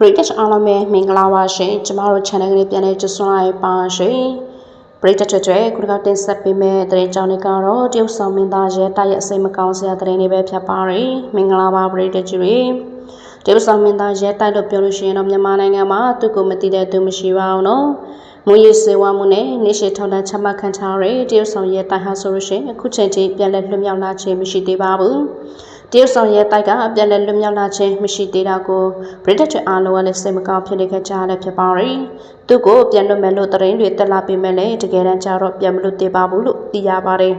ပရိသတ်အားလုံးပဲမင်္ဂလာပါရှင်ကျမတို့ channel လေးပြန်လည်ကြိုဆိုလိုက်ပါရှင်ပရိသတ်တွေခုနကတင်ဆက်ပေးမယ့်သတင်းကြောင်းတွေကတော့တရုတ်ဆောင်မင်းသားရဲ့တိုက်ရအစိမ်းမကောင်းစရာသတင်းတွေပဲဖြစ်ပါတယ်မင်္ဂလာပါပရိသတ်ကြီးတွေတရုတ်ဆောင်မင်းသားရဲ့တိုက်လို့ပြောလို့ရှိရင်တော့မြန်မာနိုင်ငံမှာသူ့ကိုမသိတဲ့သူမရှိပါဘူးနော်မူရည်စေဝါမှုနဲ့နေရှိထောက်တန်းချမှတ်ခံထားရတဲ့တရုတ်ဆောင်ရဲ့တိုက်ဟာဆိုလို့ရှိရင်အခုချိန်ထိပြန်လည်လွတ်မြောက်လာခြင်းမရှိသေးပါဘူး တရုတ်ဆောင်ရဲ့တိုက်ကပြန်လည်လွတ်မြောက်လာခြင်းမရှိသေးတာကိုဗြိတိန်အားလုံးကလည်းစိတ်မကောင်းဖြစ်နေကြကြလည်းဖြစ်ပါရီသူ့ကိုပြန်လွတ်မယ်လို့တရင်တွေတက်လာပေးမယ်လေတကယ်တမ်းကျတော့ပြန်မလွတ်သေးပါဘူးလို့သိရပါတယ်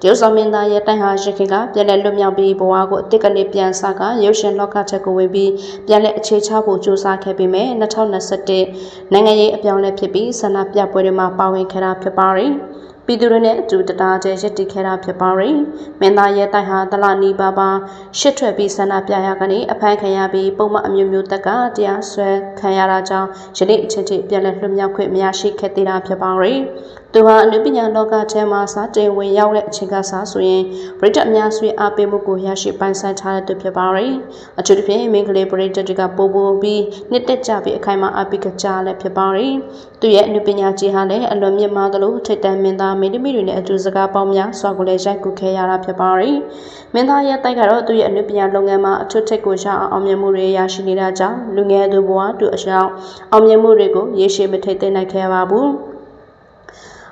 တရုတ်ဆောင်မင်းသားရဲ့တိုင်ဟာရခင်ကပြန်လည်လွတ်မြောက်ပြီးဘဝကိုအစ်စ်ကနေပြန်စကရုပ်ရှင်လောကချက်ကိုဝင်ပြီးပြန်လည်အခြေချဖို့ကြိုးစားခဲ့ပေမဲ့2021နိုင်ငံရေးအပြောင်းအလဲဖြစ်ပြီးဆန္ဒပြပွဲတွေမှာပါဝင်ခဲ့တာဖြစ်ပါရီ ပြည်သူတွေနဲ့အတူတရားကျရည်တည်ခဲ့တာဖြစ်ပါရင်မင်းသားရဲ့တိုက်ဟာတလနီပါပါရှစ်ထွက်ပြီးဆန္ဒပြရကနေအဖမ်းခံရပြီးပုံမှန်အမျိုးမျိုးတက်ကတရားစွဲခံရတာကြောင့်ယနေ့အချိန်ထိပြန်လည်လွှတ်မြောက်ခွင့်မရရှိခဲ့သေးတာဖြစ်ပါရင် သူဟာအနုပညာလောကထဲမှာစတင်ဝင်ရောက်တဲ့အချိန်ကစဆိုရင်ပရိသတ်အများစုအားပေးမှုကိုရရှိပိုင်ဆိုင်ထားတဲ့သူဖြစ်ပါရင်အထူးသဖြင့်မင်္ဂလေးပရိသတ်တွေကပို့ပို့ပြီးနှစ်တက်ကြပြီးအခိုင်အမာအားပေးကြလည်းဖြစ်ပါရင်သူရဲ့အနုပညာကြီးဟာလည်းအလွန်မြင့်မားသလိုထိတ်တန့်မင်းသားမင်းသမီးတွေနဲ့အတူစကားပေါင်းများစွာကိုလည်းရိုက်ကူးခဲ့ရတာဖြစ်ပါရင်မင်းသားရဲ့တိုက်ကတော့သူရဲ့အနုပညာလုပ်ငန်းမှာအထွတ်ထိပ်ကိုရအောင်အောင်မြင်မှုတွေရရှိနေတာကြောင့်လူငယ်သူဘဝတူအရှောင်းအောင်မြင်မှုတွေကိုရေရှည်မထိတ်သိမ်းနိုင်ခဲ့ပါဘူး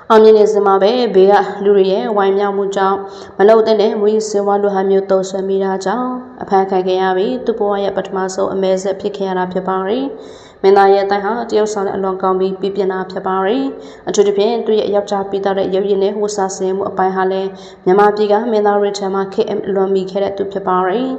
အောင်မြင်နေစမှာပဲဘေးကလူတွေရဲ့ဝိုင်းမြောက်မှုကြောင့်မလုံတဲ့မွေးစေဝါလူဟာမျိုးတုံဆွဲမိတာကြောင့်အဖမ်းခံခဲ့ရပြီးသူ့ဘဝရဲ့ပထမဆုံးအမဲဆက်ဖြစ်ခဲ့ရတာဖြစ်ပါရင်မင်းသားရဲ့တိုင်ဟာတရုတ်ဆောင်တဲ့အလွန်ကောင်းပြီးပြပြနာဖြစ်ပါရင်အထူးသဖြင့်သူ့ရဲ့ယောက်ျားပြီးသားတဲ့ရုပ်ရည်နဲ့ဝတ်စားစင်မှုအပိုင်းဟာလည်းမြန်မာပြည်ကမင်းသားရစ်ထမှာ KM အလွန်မိခဲ့တဲ့သူဖြစ်ပါရင်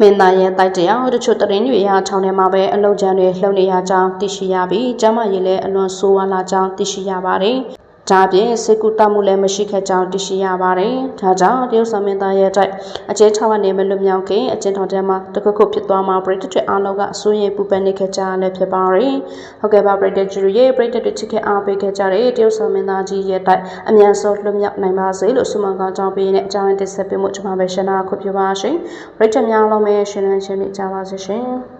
မင်းသားရဲ့တိုက်တရားတချို့တရင်တွေရာထောင်ထဲမှာပဲအလုံချမ်းတွေလှုပ်နေရကြောင်းသိရှိရပြီးကျမကြီးလည်းအလွန်ဆိုးဝါးလာကြောင်းသိရှိရပါတယ်။ ဒါအပြင်စေကူတမှုလည်းမရှိခဲ့ကြောင်းသိရှိရပါတယ်။ဒါကြောင့်တရုတ်သမင်းသားရဲ့အတွက်အကျဉ်းချဝတ်နေမလွတ်မြောက်ခင်အကျဉ်းထောင်ထဲမှာတခုခုဖြစ်သွားမှာပရိသတ်တွေအားလုံးကအစိုးရပူပန်နေခဲ့ကြလည်းဖြစ်ပါတယ်။ဟုတ်ကဲ့ပါပရိသတ်ကြီးရဲ့ပရိသတ်တွေချစ်ခင်အားပေးခဲ့ကြတဲ့တရုတ်သမင်းသားကြီးရဲ့အတွက်အမြန်ဆုံးလွတ်မြောက်နိုင်ပါစေလို့ဆုမွန်ကောင်းကြောင်းပေးနေအကြောင်းတင်ဆက်ပေးမှုကျွန်မပဲရှင်းတာခုပြပါရှင်။ပရိသတ်များလုံးပဲရှင်းလင်းရှင်းပြကြပါစေရှင်။